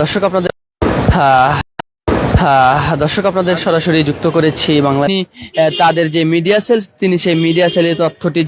দর্শক আপনাদের দর্শক আপনাদের সরাসরি যুক্ত করেছি বাংলা তাদের যে মিডিয়া সেল তিনি সেই মিডিয়া সেলের তথ্যটি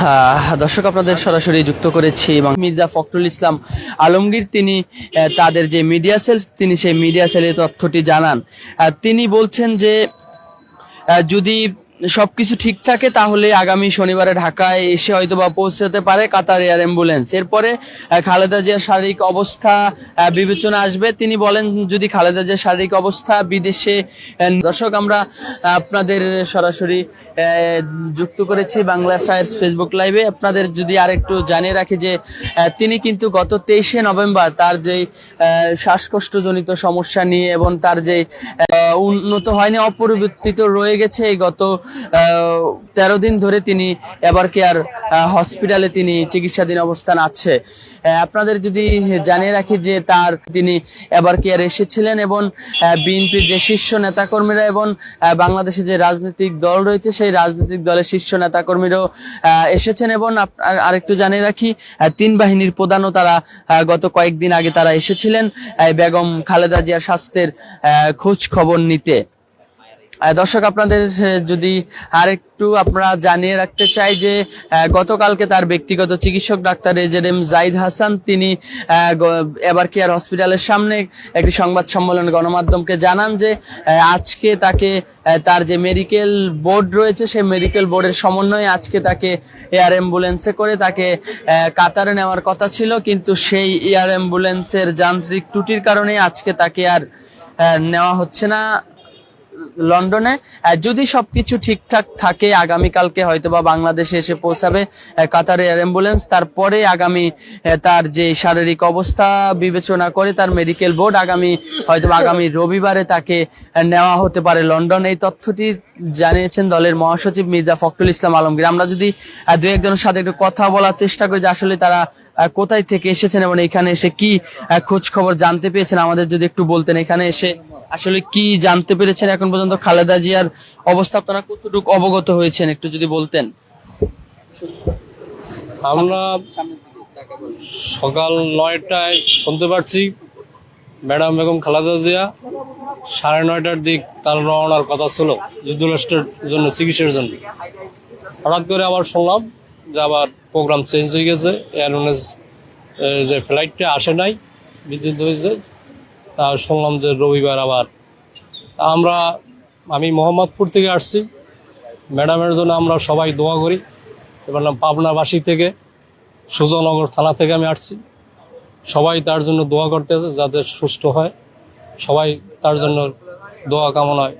হ্যাঁ, দর্শক আপনাদের সরাসরি যুক্ত করেছি এবং মির্জা ফখরুল ইসলাম আলমগীর তিনি তাদের যে মিডিয়া সেল তিনি সেই মিডিয়া সেলের তথ্যটি জানান। তিনি বলছেন যে যদি সবকিছু ঠিক থাকে, তাহলে আগামী শনিবারে ঢাকায় এসে হয়তো বা পৌঁছাতে পারে কাতার এয়ার অ্যাম্বুলেন্স। এরপরে খালেদা জিয়ার শারীরিক অবস্থা বিবেচনা আসবে। তিনি বলেন, যদি খালেদা জিয়ার শারীরিক অবস্থা বিদেশে দর্শক, আমরা আপনাদের সরাসরি যুক্ত করেছি বাংলা ফায়ার্স ফেসবুক লাইভে আপনাদের যদি আরেকটু জানিয়ে রাখি যে তিনি কিন্তু গত তেইশে নভেম্বর তার যে শ্বাসকষ্টজনিত সমস্যা নিয়ে এবং তার যে উন্নত হয়নি, অপরিবর্তিত রয়ে গেছে গত তেরো দিন ধরে তিনি এবার কেয়ার হসপিটালে তিনি চিকিৎসাধীন অবস্থান আছে। আপনাদের যদি জানিয়ে রাখি যে, তার তিনি এবার কেয়ার এসেছিলেন এবং বিএনপির যে শীর্ষ নেতাকর্মীরা এবং বাংলাদেশে যে রাজনৈতিক দল রয়েছে সেই রাজনৈতিক দলের শীর্ষ নেতা কর্মীরাও এসেছেন এবং আরেকটু জানিয়ে রাখি তিন বাহিনীর প্রধানও তারা গত কয়েকদিন আগে তারা এসেছিলেন বেগম খালেদা জিয়ার স্বাস্থ্যের খোঁজ খবর নিতে। দর্শক, আপনাদের যদি আরেকটু আপনারা জানিয়ে রাখতে চাই যে গতকালকে তার ব্যক্তিগত চিকিৎসক doctor A Z M Zaid Hasan, তিনি এবার কেয়ার হসপিটালের সামনে একটি সংবাদ সম্মেলন গণমাধ্যমকে জানান যে আজকে তাকে তার যে মেডিকেল বোর্ড রয়েছে, সেই মেডিকেল বোর্ডের সমন্বয়ে আজকে তাকে এয়ার অ্যাম্বুলেন্সে করে তাকে কাতারে নেওয়ার কথা ছিল। কিন্তু সেই এয়ার অ্যাম্বুলেন্সের যান্ত্রিক ত্রুটির কারণে আজকে তাকে আর নেওয়া হচ্ছে না। লন্ডনে যদি সবকিছু ঠিকঠাক থাকে, আগামীকালকে হয়তো বা বাংলাদেশে এসে পৌঁছাবে কাতার এয়ার অ্যাম্বুলেন্স, তারপরে আগামী তার যে শারীরিক অবস্থা বিবেচনা করে তার মেডিকেল বোর্ড আগামী হয়তো আগামী রবিবারে তাকে নেওয়া হতে পারে লন্ডন। এই তথ্যটি জানিয়েছেন দলের মহাসচিব মির্জা ফখরুল ইসলাম আলমগীর। আমরা যদি দু একজনের সাথে একটু কথা বলার চেষ্টা করি যে আসলে তারা কোথায় থেকে এসেছেন এবং এখানে এসে কি খোঁজ খবর জানতে পেরেছেন আমাদের যদি একটু বলতেন এখানে এসে আসলে কি জানতে পেরেছেন এখন পর্যন্ত? খালেদা জিয়ার অবস্থা আপনারা কতটুকু অবগত হয়েছেন? একটু যদি বলতেন। আমরা সকাল নয়টায় শুনতে পারছি, ম্যাডাম বেগম খালেদা জিয়া সাড়ে নয়টার দিক তার রওনার কথা ছিল যুদ্ধরাষ্ট্রের জন্য, চিকিৎসার জন্য। হঠাৎ করে আবার শুনলাম যে আবার প্রোগ্রাম চেঞ্জ হয়ে গেছে। এয়ারলাইন্স যে ফ্লাইটটা আসে নাই বিদ্যুৎ হয়েছে তা শুনলাম যে রবিবার আবার। আমরা আমি মোহাম্মদপুর থেকে আসছি। ম্যাডামের জন্য আমরা সবাই দোয়া করি। এবার নাম পাবনাবাসী থেকে সুজনগর থানা থেকে আমি আসছি। সবাই তার জন্য দোয়া করতে আছে যাতে সুস্থ হয়। সবাই তার জন্য দোয়া কামনায়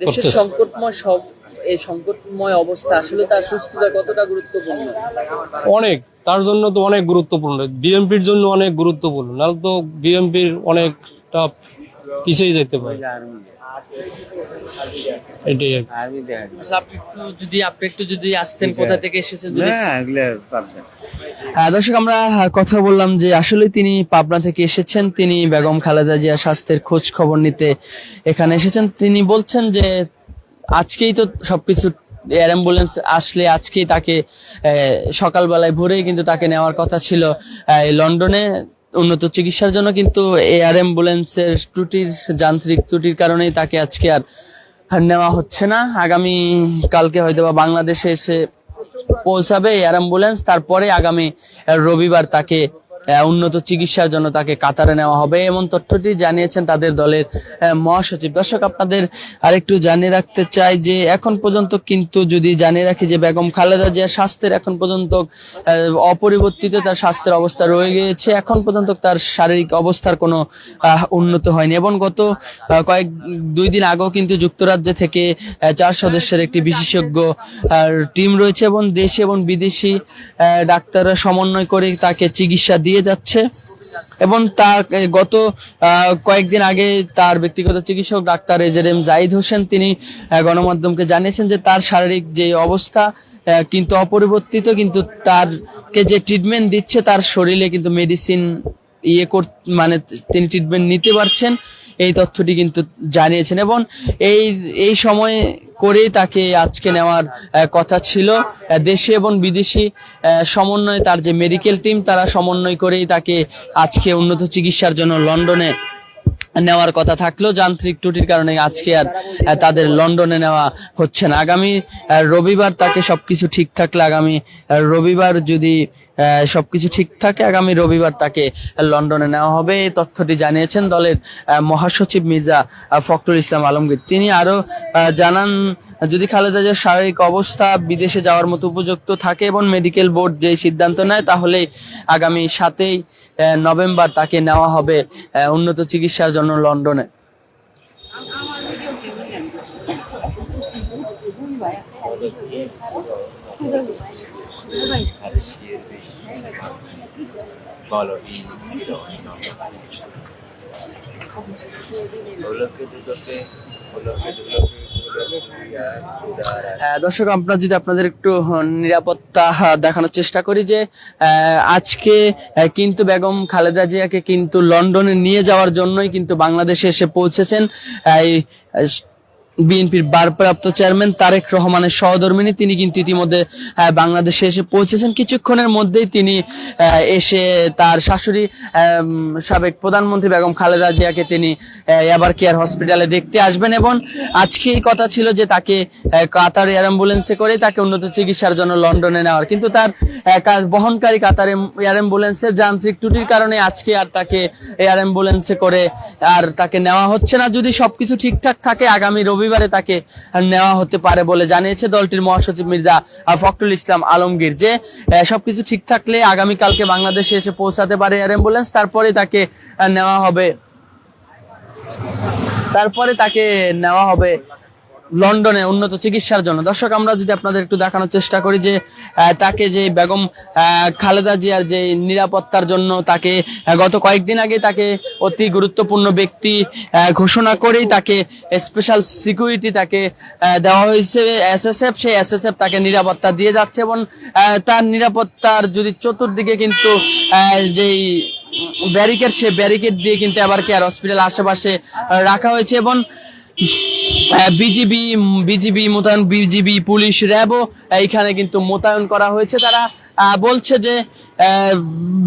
দেশের সংকটময় সব এই সংকটময় অবস্থা আসলে তার সুস্থতা কতটা গুরুত্বপূর্ণ? অনেক তার জন্য তো অনেক গুরুত্বপূর্ণ। বিএমপির জন্য অনেক গুরুত্বপূর্ণ নাহলে তো বিএমপির অনেকটা পিছিয়ে যেতে পারে। এটাই। আচ্ছা, আপনি একটু যদি আপনি একটু যদি আসতেন কোথা থেকে এসেছেন যদি হ্যাঁ হ্যাঁ, দর্শক আমরা কথা বললাম যে আসলে তিনি পাবনা থেকে এসেছেন তিনি বেগম খালেদা জিয়া স্বাস্থ্যের খোঁজ খবর নিতে এখানে এসেছেন। তিনি বলছেন যে আজকেই তো সবকিছু এয়ার অ্যাম্বুলেন্স আসলে আজকেই তাকে সকালবেলায় ভোরেই কিন্তু তাকে নেওয়ার কথা ছিল লন্ডনে উন্নত চিকিৎসার জন্য কিন্তু এয়ার অ্যাম্বুলেন্সের ত্রুটির, যান্ত্রিক ত্রুটির কারণেই তাকে আজকে আর নেওয়া হচ্ছে না। আগামী কালকে হয়তো বা বাংলাদেশে এসে পৌঁছাবে এয়ার অ্যাম্বুলেন্স তারপরে আগামী রবিবার তাকে উন্নত চিকিৎসার জন্য তাকে কাতারে নেওয়া হবে। এমন তথ্যটি জানিয়েছেন তাদের দলের মহাসচিব। দর্শক, আপনাদের আরেকটু জানিয়ে রাখতে চাই যে, এখন পর্যন্ত কিন্তু যদি জানিয়ে রাখি যে, বেগম খালেদা জিয়ার স্বাস্থ্যের এখন পর্যন্ত অপরিবর্তিত তার স্বাস্থ্যের অবস্থা রয়ে গিয়েছে। এখন পর্যন্ত তার শারীরিক অবস্থার কোনো উন্নত হয়নি। এবং গত কয়েক, দুই দিন আগেও কিন্তু যুক্তরাজ্য থেকে চার সদস্যের একটি বিশেষজ্ঞ টিম রয়েছে এবং দেশে এবং বিদেশি ডাক্তাররা সমন্বয় করে তাকে চিকিৎসা দিয়ে যাচ্ছে। এবং তার গত কয়েকদিন আগে তার ব্যক্তিগত চিকিৎসক doctor A Z M Zahid Hossain তিনি গণমাধ্যমকে জানিয়েছেন যে তার শারীরিক যে অবস্থা কিন্তু অপরিবর্তিত, কিন্তু তারকে যে ট্রিটমেন্ট দিচ্ছে তার শরীরে কিন্তু মেডিসিন ইয়ে কর মানে তিনি ট্রিটমেন্ট নিতে পারছেন। এই তথ্যটি কিন্তু জানিয়েছেন। এবং এই এই সময়ে করেই তাকে আজকে নেওয়ার কথা ছিল। দেশি এবং বিদেশি সমন্বয়ে তার যে মেডিকেল টিম তারা সমন্বয় করেই তাকে আজকে উন্নত চিকিৎসার জন্য লন্ডনে নেওয়ার কথা থাকলেও যান্ত্রিক ত্রুটির কারণে আজকে আর তাদের লন্ডনে নেওয়া হচ্ছে না। আগামী রবিবার তাকে সবকিছু ঠিক থাকলে আগামী রবিবার যদি সবকিছু ঠিক থাকে। আগামী রবিবার তাকে লন্ডনে নেওয়া হবে। এই তথ্যটি জানিয়েছেন দলের মহাসচিব মির্জা ফখরুল ইসলাম আলমগীর। তিনি আরও আহ, জানান যদি খালেদা জিয়ার শারীরিক অবস্থা বিদেশে যাওয়ার মতো উপযুক্ত থাকে এবং মেডিকেল বোর্ড যে সিদ্ধান্ত নেয় তাহলে আগামী সাতই নভেম্বর তাকে নেওয়া হবে উন্নত চিকিৎসার জন্য লন্ডনে। আহ, দর্শক আমরা যদি আপনাদের একটু নিরাপত্তা দেখানোর চেষ্টা করি যে আজকে কিন্তু বেগম খালেদা জিয়াকে কিন্তু লন্ডনে নিয়ে যাওয়ার জন্যই কিন্তু বাংলাদেশে এসে পৌঁছেছেন। বিএনপির ভারপ্রাপ্ত চেয়ারম্যান তারেক রহমানের সহধর্মিনী। তিনি কিন্তু ইতিমধ্যে বাংলাদেশে এসে পৌঁছেছেন। কিছুক্ষণের মধ্যেই তিনি এসে তার শাশুড়ি সাবেক প্রধানমন্ত্রী বেগম খালেদা জিয়াকে তিনি এবার কেয়ার হসপিটালে দেখতে আসবেন এবং আজকে এই কথা ছিল যে তাকে কাতার এয়ার অ্যাম্বুলেন্সে করে তাকে উন্নত চিকিৎসার জন্য লন্ডনে নেওয়ার। কিন্তু তার বহনকারী কাতার এয়ার অ্যাম্বুলেন্সের যান্ত্রিক ত্রুটির কারণে আজকে আর তাকে এয়ার অ্যাম্বুলেন্সে করে আর তাকে নেওয়া হচ্ছে না। যদি সবকিছু ঠিকঠাক থাকে, আগামী রবিবারে তাকে নেওয়া হতে পারে বলে জানিয়েছে দলটির মহাসচিব মির্জা ফখরুল ইসলাম আলমগীর যে সবকিছু ঠিক থাকলে আগামীকালকে বাংলাদেশে এসে পৌঁছাতে পারে এয়ার অ্যাম্বুলেন্স, তারপরে তাকে নেওয়া হবে। তারপরে তাকে নেওয়া হবে লন্ডনে উন্নত চিকিৎসার জন্য। দর্শক, আমরা যদি আপনাদের একটু দেখানোর চেষ্টা করি যে তাকে যে বেগম খালেদা জিয়ার যে নিরাপত্তার জন্য তাকে গত কয়েকদিন আগে তাকে অতি গুরুত্বপূর্ণ ব্যক্তি ঘোষণা করেই তাকে স্পেশাল সিকিউরিটি তাকে দেওয়া হয়েছে। এসএসএফ, সেই এসএসএফ তাকে নিরাপত্তা দিয়ে যাচ্ছে এবং তার নিরাপত্তার যদি চতুর্দিকে কিন্তু যেই ব্যারিকেড সে ব্যারিকেড দিয়ে কিন্তু আবার কেয়ার হসপিটাল আশেপাশে রাখা হয়েছে এবং বিজিবি বিজিবি, মোতায়েন বিজিবি, পুলিশ র্যাবও এইখানে কিন্তু মোতায়েন করা হয়েছে। তারা বলছে যে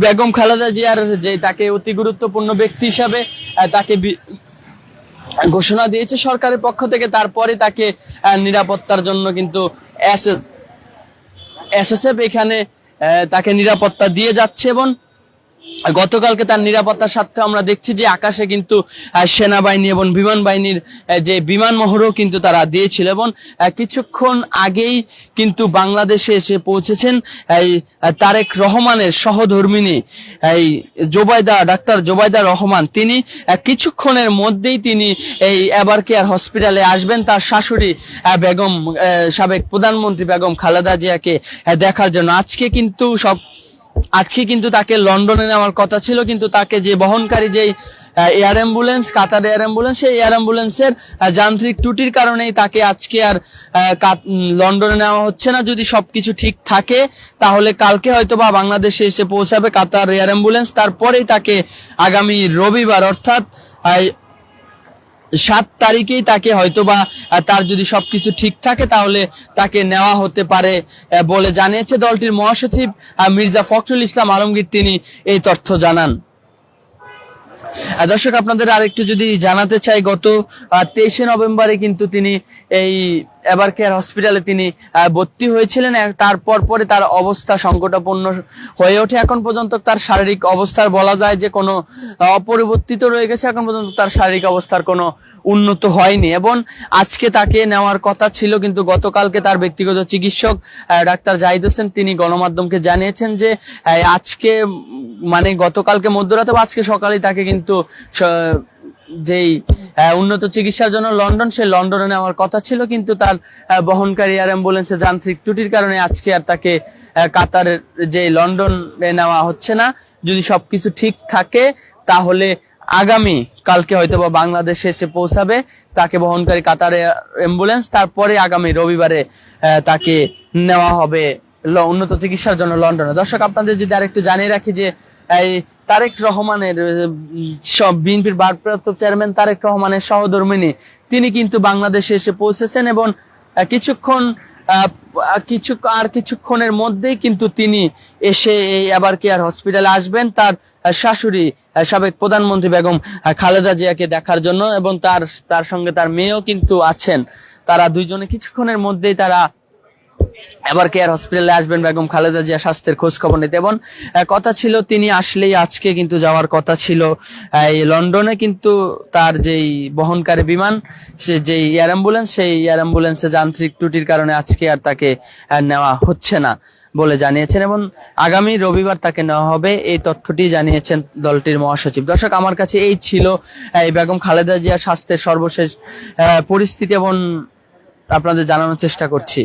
বেগম খালেদা জিয়ার যে তাকে অতি গুরুত্বপূর্ণ ব্যক্তি হিসাবে তাকে ঘোষণা দিয়েছে সরকারের পক্ষ থেকে। তারপরে তাকে নিরাপত্তার জন্য কিন্তু এসএস এসএসএফ এখানে তাকে নিরাপত্তা দিয়ে যাচ্ছে এবং গতকালকে তার নিরাপত্তার স্বার্থে আমরা দেখছি যে আকাশে কিন্তু সেনাবাহিনী এবং বিমান বাহিনীর যে বিমান মহড়ও কিন্তু তারা দিয়েছিল এবং কিছুক্ষণ আগেই কিন্তু বাংলাদেশে এসে পৌঁছেছেন, এই তারেক রহমানের সহধর্মিনী, এই জোবাইদা ডাক্তার জোবাইদা রহমান। তিনি কিছুক্ষণের মধ্যেই তিনি এই এবার কেয়ার হসপিটালে আসবেন। তার শাশুড়ি বেগম সাবেক প্রধানমন্ত্রী বেগম খালেদা জিয়াকে দেখার জন্য। আজকে কিন্তু সব আজকে কিন্তু তাকে লন্ডনে নেওয়ার কথা ছিল, কিন্তু তাকে যে বহনকারী যে air ambulance, Qatar air ambulance, সেই এয়ার অ্যাম্বুলেন্সের যান্ত্রিক ত্রুটির কারণেই তাকে আজকে আর লন্ডনে নেওয়া হচ্ছে না। যদি সবকিছু ঠিক থাকে, তাহলে কালকে হয়তো বা বাংলাদেশে এসে পৌঁছাবে কাতার এয়ার অ্যাম্বুলেন্স। তারপরেই তাকে আগামী রবিবার, অর্থাৎ সাত তারিখেই তাকে হয়তো বা তার যদি সবকিছু ঠিক থাকে তাহলে তাকে নেওয়া হতে পারে বলে জানিয়েছে দলটির মহাসচিব মির্জা ফখরুল ইসলাম আলমগীর। তিনি এই তথ্য জানান। দর্শক, আপনাদের আরেকটু যদি জানাতে চাই, গত তেইশে নভেম্বরে কিন্তু তিনি এই এবার কেয়ার হসপিটালে তিনি ভর্তি হয়েছিলেন। তারপর পরে তার অবস্থা সংকটাপন্ন হয়ে ওঠে। এখন পর্যন্ত তার শারীরিক অবস্থার বলা যায় যে কোনো অপরিবর্তিত রয়ে গেছে। এখন পর্যন্ত তার শারীরিক অবস্থার কোনো উন্নত হয়নি। এবং আজকে তাকে নেওয়ার কথা ছিল, কিন্তু গতকালকে তার ব্যক্তিগত চিকিৎসক ডাক্তার জাহিদ হোসেন, তিনি গণমাধ্যমকে জানিয়েছেন যে আজকে মানে গতকালকে মধ্যরাতে বা আজকে সকালেই তাকে কিন্তু যেই উন্নত চিকিৎসার জন্য লন্ডন, সে লন্ডনে নেওয়ার কথা ছিল, কিন্তু তার বহনকারী এয়ার অ্যাম্বুলেন্সের যান্ত্রিক ত্রুটির কারণে আজকে আর তাকে কাতারের যে লন্ডনে নেওয়া হচ্ছে না। যদি সবকিছু ঠিক থাকে, তাহলে আগামী কালকে হয়তো বা বাংলাদেশে এসে পৌঁছাবে, তাকে বহনকারী কাতার অ্যাম্বুলেন্স তারপরে আগামী রবিবারে তাকে নেওয়া হবে উন্নত চিকিৎসার জন্য লন্ডনে। দর্শক, আপনাদের যদি আরেকটু জানিয়ে রাখি যে, এই তারেক রহমানের সব বিএনপির ভারপ্রাপ্ত চেয়ারম্যান তারেক রহমানের সহধর্মিনী, তিনি কিন্তু বাংলাদেশে এসে পৌঁছেছেন এবং কিছুক্ষণ কিছু, আর কিছুক্ষণের মধ্যেই কিন্তু তিনি এসে এই আবার কেয়ার হসপিটালে আসবেন তার শাশুড়ি সাবেক প্রধানমন্ত্রী বেগম খালেদা জিয়াকে দেখার জন্য এবং তার তার সঙ্গে তার মেয়েও কিন্তু আছেন। তারা দুইজনে কিছুক্ষণের মধ্যেই তারা এবার কেয়ার হসপিটালে আসবেন? বেগম খালেদা জিয়া স্বাস্থ্যের খোঁজ খবর নিতে। এবং কথা ছিল তিনি আসলেই আজকে কিন্তু যাওয়ার কথা ছিল। এই লন্ডনে কিন্তু তার যেই বহনকারী বিমান, সে যেই এয়ার অ্যাম্বুলেন্স, সেই এয়ার অ্যাম্বুলেন্সে যান্ত্রিক ত্রুটির কারণে আজকে আর তাকে নেওয়া হচ্ছে না বলে জানিয়েছেন। এবং আগামী রবিবার তাকে নেওয়া হবে। এই তথ্যটি জানিয়েছেন দলটির মহাসচিব। দর্শক, আমার কাছে এই ছিল এই বেগম খালেদা জিয়া স্বাস্থ্যের সর্বশেষ পরিস্থিতি এবং আপনাদের জানানোর চেষ্টা করছি।